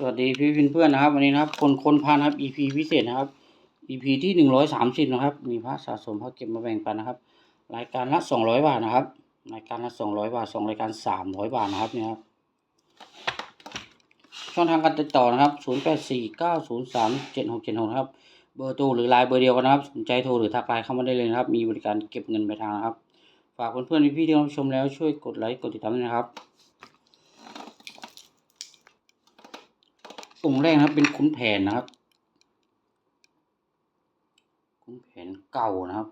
สวัสดีพี่เพื่อนๆนะครับ วันนี้นะครับ คนคนพานะครับ EP พิเศษนะครับ EP ที่หนึ่งร้อยสามสิบนะครับ มีพระสะสมพระเก็บมาแบ่งปันนะครับ รายการละสองร้อยบาทนะครับ รายการละสองร้อยบาทสองรายการสามร้อยบาทนะครับเนี่ยครับช่องทางการติดต่อนะครับศูนย์แปดสี่เก้าศูนย์สามเจ็ดหกเจ็ดหกครับ เบอร์โทรหรือไลน์เบอร์เดียวกันนะครับสนใจโทรหรือทักไลน์เข้ามาได้เลยนะครับ มีบริการเก็บเงินปลายทางนะครับ ฝากเพื่อนๆพี่ๆที่รับชมแล้วช่วยกดไลค์กดติดตามด้วยนะครับ องค์แรกนะครับ เป็นขุนแผนนะครับ ขุนแผนเก่านะครับ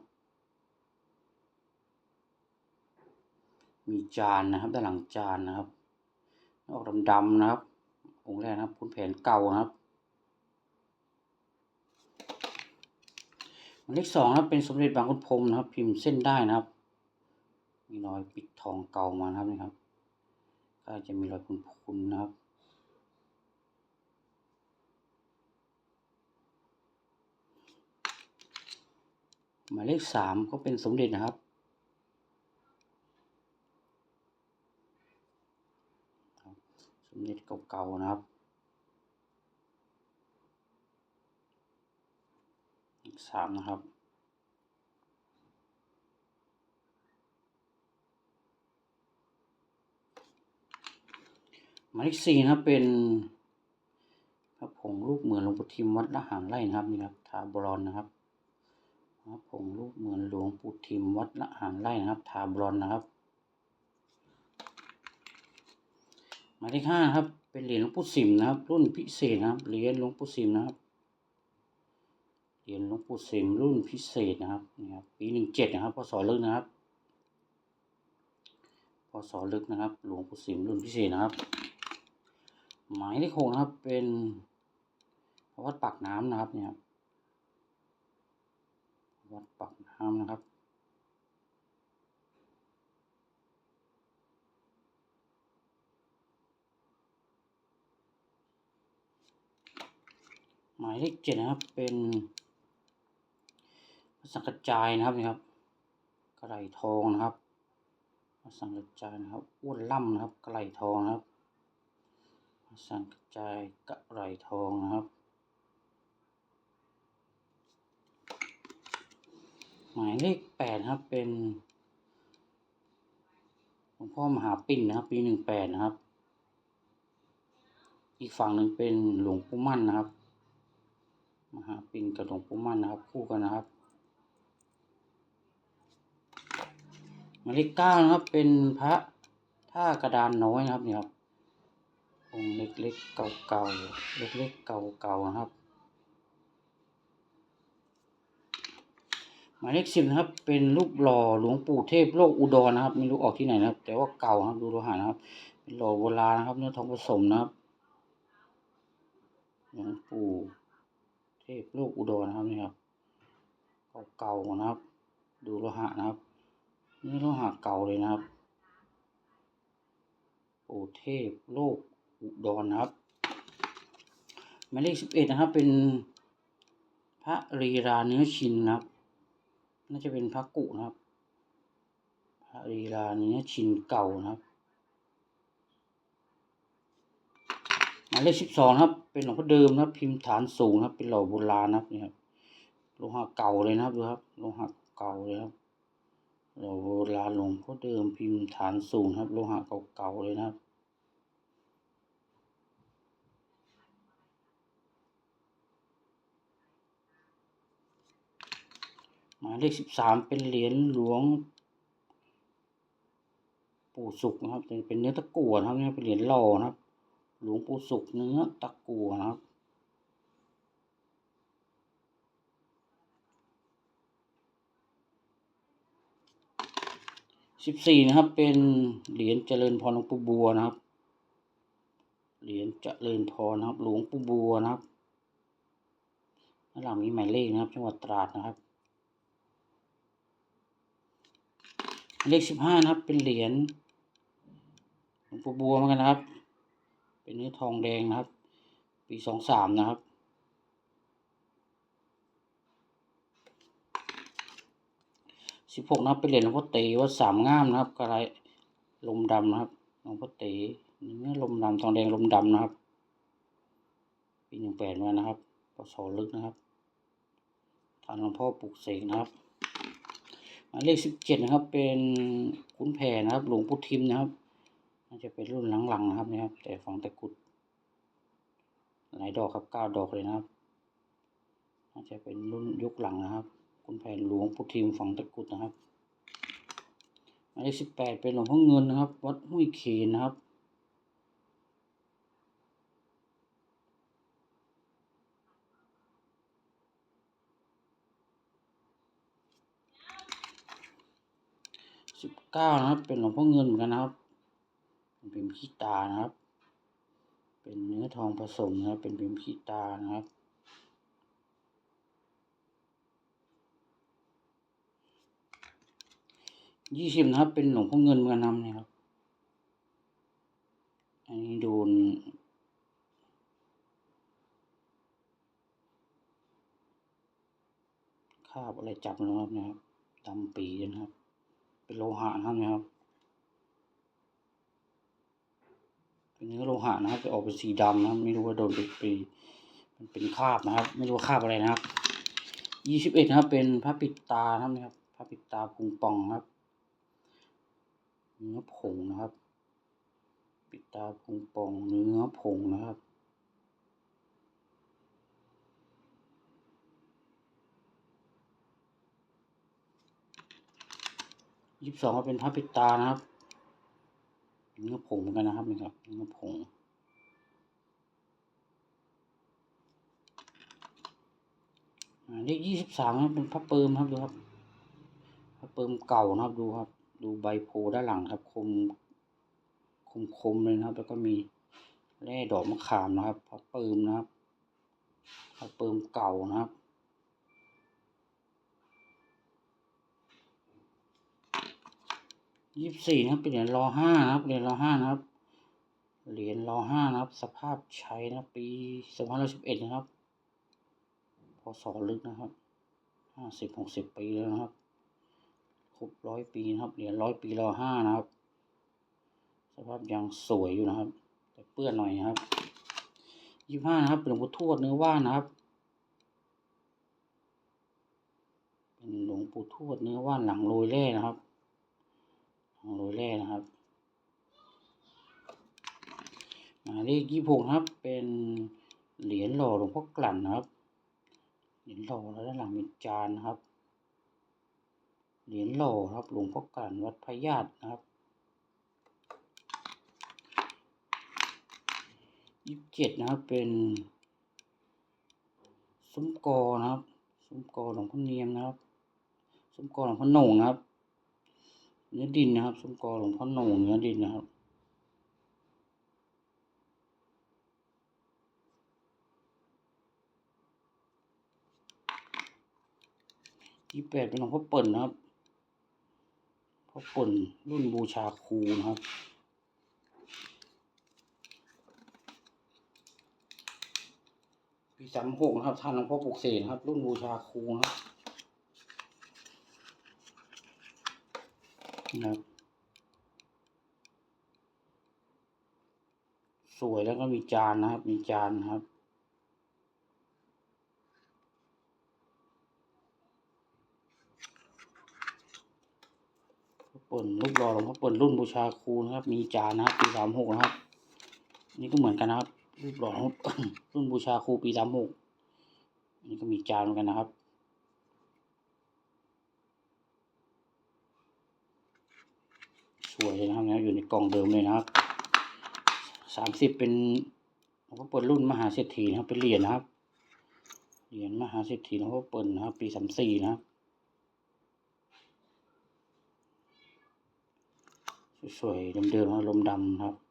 มีจานนะครับ ด้านหลังจานนะครับออกดำๆนะครับ องค์แรกนะครับขุนแผนเก่านะครับหมายเลขสองนะครับ เป็นสมเด็จบางขุนพรมนะครับ พิมพ์เส้นได้นะครับ มีรอยปิดทองเก่ามานะครับนี่ครับก็จะมีรอยพุนๆนะครับ หมายเลขสามก็เป็นสมเด็จนะครับ สมเด็จเก่าๆนะครับสามนะครับหมายเลขสี่นะครับเป็นพระผงรูปเหมือนหลวงปู่ทิมวัดละหารไร่นะครับนี่ครับทาบรอนนะครับ พระผงรูปเหมือนหลวงปู่ทิมวัดละหารไร่นะครับ ทาบรอนนะครับหมายเลขห้าครับ เป็นเหรียญหลวงปู่สิมนะครับ รุ่นพิเศษนะครับเหรียญหลวงปู่สิมนะครับเหรียญหลวงปู่สิมรุ่นพิเศษนะครับนี่ครับปีหนึ่งเจ็ดนะครับพศลึกนะครับพศลึกนะครับ หลวงปู่สิมรุ่นพิเศษนะครับ หมายเลขหกนะครับเป็นวัดปากน้ำนะครับเนี่ยครับ วัดปากน้ำนะครับ หมายเลขเจ็ดนะครับเป็นสังกจจายนะครับนี่ครับกระไหลทองนะครับสังกจจายนะครับอ้วนล่ำนะครับกระไหลทองนะครับ สังกจจายกระไหลทองนะครับ หมายเลขแปดครับเป็นหลวงพ่อมหาปิ่นนะครับ ปีหนึ่งแปดนะครับ อีกฝั่งหนึ่งเป็นหลวงปู่มั่นนะครับ มหาปิ่นกับหลวงปู่มั่นนะครับ คู่กันนะครับหมายเลขเก้านะครับ เป็นพระท่ากระดานน้อยนะครับเนี่ยครับองค์เล็กๆเก่าๆเล็กๆเก่าๆนะครับ หมายเลขสิบนะครับ เป็นรูปหล่อหลวงปู่เทพโลกอุดรนะครับไม่รู้ออกที่ไหนนะครับ แต่ว่าเก่าครับดูโลหะนะครับ เป็นหล่อโบราณนะครับเนื้อทองผสมนะครับหลวงปู่เทพโลกอุดรนะครับนี่ครับเก่าๆนะครับ ดูโลหะนะครับนี่โลหะเก่าเลยนะครับปู่เทพโลกอุดรนะครับหมายเลขสิบเอ็ดนะครับเป็นพระรีราเนื้อชินนะครับ น่าจะเป็นพระกุนะครับพระรีราเนื้ชินเก่านะครับหมายเลขสิบสองครับ เป็นหลวงพ่อเดิมนะครับ พิมพ์ฐานสูงนะครับ เป็นหล่อโบราณนะครับนี่ครับโลหะเก่าเลยนะครับดูครับโลหะเก่าเลยครับหล่อโบราณหลวงพ่อเดิมพิมพ์ฐานสูงครับโลหะเก่าๆเลยนะครับ มายเลขสิบสามเป็นเหรียญหลวง ปู่สุกนะครับ เป็นเนื้อตะกั่วนะครับนี่เป็นเหรียญหล่อนะครับ หลวงปู่สุกเนื้อตะกั่วนะครับสิบสี่นะครับ เป็นเหรียญเจริญพรหลวงปู่บัวนะครับ เหรียญเจริญพรนะครับ หลวงปู่บัวนะครับหลังมีหมายเลขนะครับ จังหวัดตราดนะครับ เลขสิบห้านะครับ เป็นเหรียญหลวงปู่บัวเหมือนกันนะครับ เป็นเนื้อทองแดงนะครับ ปีสองสามนะครับสิบหกนะครับเป็นเหรียญหลวงพ่อเต๋วัดสามงามนะครับกระไรลมดำนะครับหลวงพ่อเต๋เนื้อลมดำทองแดงลมดำนะครับ ปีหนึ่งแปดมานะครับปศลึกนะครับทานหลวงพ่อปลุกเสกนะครับ เลขสิบเจ็ดนะครับ เป็นขุนแผนนะครับ หลวงพุทิมนะครับน่าจะเป็นรุ่นหลังๆนะครับนะครับ แต่ฝังตะกุดหลายดอกครับเก้าดอกเลยนะครับน่าจะเป็นรุ่นยุคหลังนะครับขุนแผนหลวงพุทิมฝังตะกุดนะครับหมายเลขสิบแปดเป็นหลวงพ่อเงินนะครับ วัดห้วยเคนนะครับ สิบเก้านะครับ เป็นหลวงพ่อเงินเหมือนกันนะครับ เป็นพิมพ์ขี้ตานะครับ เป็นเนื้อทองผสมนะครับ เป็นพิมพ์ขี้ตานะครับยี่สิบนะครับ เป็นหลวงพ่อเงินเหมือนกันนำนะครับ อันนี้โดนคาบอะไรจับนะครับนะครับดำปีนะครับ เป็นโลหะนะครับนะครับเป็นเนื้อโลหะนะครับ จะออกเป็นสีดำนะครับ ไม่รู้ว่าโดนไปปีมันเป็นคราบนะครับ ไม่รู้ว่าคราบอะไรนะครับยี่สิบเอ็ดนะครับ เป็นพระปิดตาครับนะครับพระปิดตาพุงป่องครับเนื้อผงนะครับ ปิดตาพุงป่องเนื้อผงนะครับ ยี่สิบสองก็เป็นพระปิตานะครับเนื้อผงเหมือนกันนะครับนี่ครับเนื้อผงอ่าเลขยี่สิบสามเป็นพระเปิมครับดูครับ พระเปิมเก่านะครับดูครับ ดูใบโพด้านหลังครับ คม คมคมเลยนะครับ แล้วก็มีแร่ดอกมะขามนะครับ พระเปิมนะครับ พระเปิมเก่านะครับ ยี่สิบสี่นะครับ เป็นเหรียญรอห้านะครับ เหรียญรอห้านะครับ เหรียญรอห้านะครับ สภาพใช้นะปีสองพันสิบเอ็ดนะครับพศลึกนะครับ ห้าสิบหกสิบปีแล้วนะครับ ครบร้อยปีนะครับ เหรียญร้อยปีรอห้านะครับ สภาพยังสวยอยู่นะครับ แต่เปื้อนหน่อยนะครับยี่ห้านะครับ เป็นหลวงปู่ทวดเนื้อว่านนะครับ เป็นหลวงปู่ทวดเนื้อว่านหลังโรยแร่นะครับ หลังโรยแร่นะครับ หมายเลขยี่หกครับ เป็นเหรียญหล่อหลวงพ่อกลั่นนะครับ เหรียญหล่อแล้วด้านหลังเป็นจานนะครับ เหรียญหล่อครับหลวงพ่อกลั่นวัดพญาตนะครับยี่สิบเจ็ดนะครับเป็นซุ้มกอนะครับซุ้มกอหลวงพ่อเนียมนะครับซุ้มกอหลวงพ่อโหน่งนะครับ เนื้อดินนะครับซุ้มกอหลวงพ่อโหนงเนื้อดินนะครับยี่แปดเป็นหลวงพ่อเปิ่นนะครับพ่อเปิ่นรุ่นบูชาครูนะครับปีสามหกนะครับท่านหลวงพ่อปลุกเสนะครับ รุ่นบูชาครูนะครับ นะครับ สวยแล้วก็มีจานนะครับ มีจานนะครับปิ่นรูปหล่อหลวงพ่อปิ่นรุ่นบูชาครูนะครับ มีจานนะครับปีสามหกนะครับ นี่ก็เหมือนกันนะครับ รูปหล่อลรุ่นบูชาครูปีสามหกนนี้ก็มีจานเหมือนกันนะครับ สวยเลยนะครับเนี่ยอยู่ ในกล่องเดิมเลยนะครับสามสิบเป็นหลวงพ่อเปิดรุ่นมหาเศรษฐีนะครับ เป็นเหรียญนะครับ เหรียญมหาเศรษฐีหลวงพ่อเปิดนนะครับ ปีสามสี่นะครับ สวยๆเดิมๆนะลมดำครับ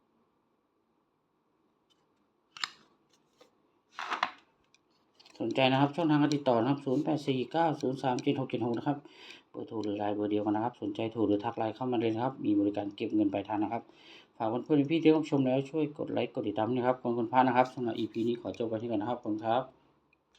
สนใจนะครับ ช่องทางการติดต่อนะครับ 0 8 4 9 0 3 7 6 7 6 นะครับ เบอร์โทรหรือไลน์เบอร์เดียวกันนะครับ สนใจโทรหรือทักไลน์เข้ามาเลยนะครับ มีบริการเก็บเงินปลายทางนะครับ ฝากเพื่อนๆพี่ที่รับชมแล้วช่วยกดไลค์ กดติดตามนะครับคนคนพานะครับสำหรับ EP นี้ขอจบไปที่ก่อนนะครับขอบคุณครับ